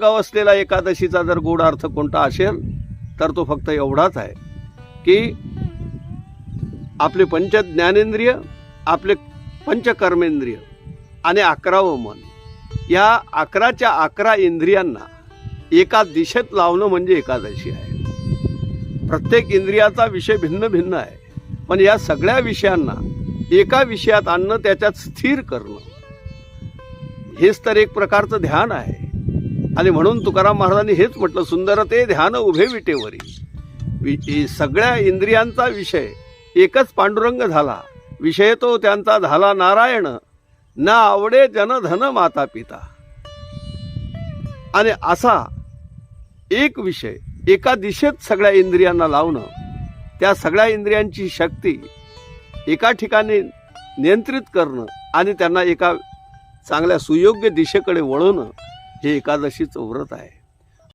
गाव असलेला एकादशीचा जर गोड अर्थ कोणता असेल तर तो फक्त एवढाच आहे की आपले पंच ज्ञानेंद्रिय आपले पंचकर्मेंद्रिय आणि अकरावं मन या अकराच्या अकरा इंद्रियांना एका दिशेत लावणं म्हणजे एकादशी आहे. प्रत्येक इंद्रियाचा विषय भिन्न भिन्न आहे. पण या सगळ्या विषयांना एका विषयात आणणं त्याच्यात स्थिर करणं हेच तर एक प्रकारचं ध्यान आहे. आणि म्हणून तुकाराम महाराजांनी हेच म्हटलं सुंदर ते ध्यान उभे विटेवरी. सगळ्या इंद्रियांचा विषय एकच पांडुरंग झाला. विषय तो त्यांचा झाला नारायण ना आवडे जनधन माता पिता आणि असा एक विषय एका दिशेत सगळ्या इंद्रियांना लावणं त्या सगळ्या इंद्रियांची शक्ती एका ठिकाणी नियंत्रित करणं आणि त्यांना एका चांगल्या सुयोग्य दिशेकडे वळवणं हे एकादशीचं व्रत आहे.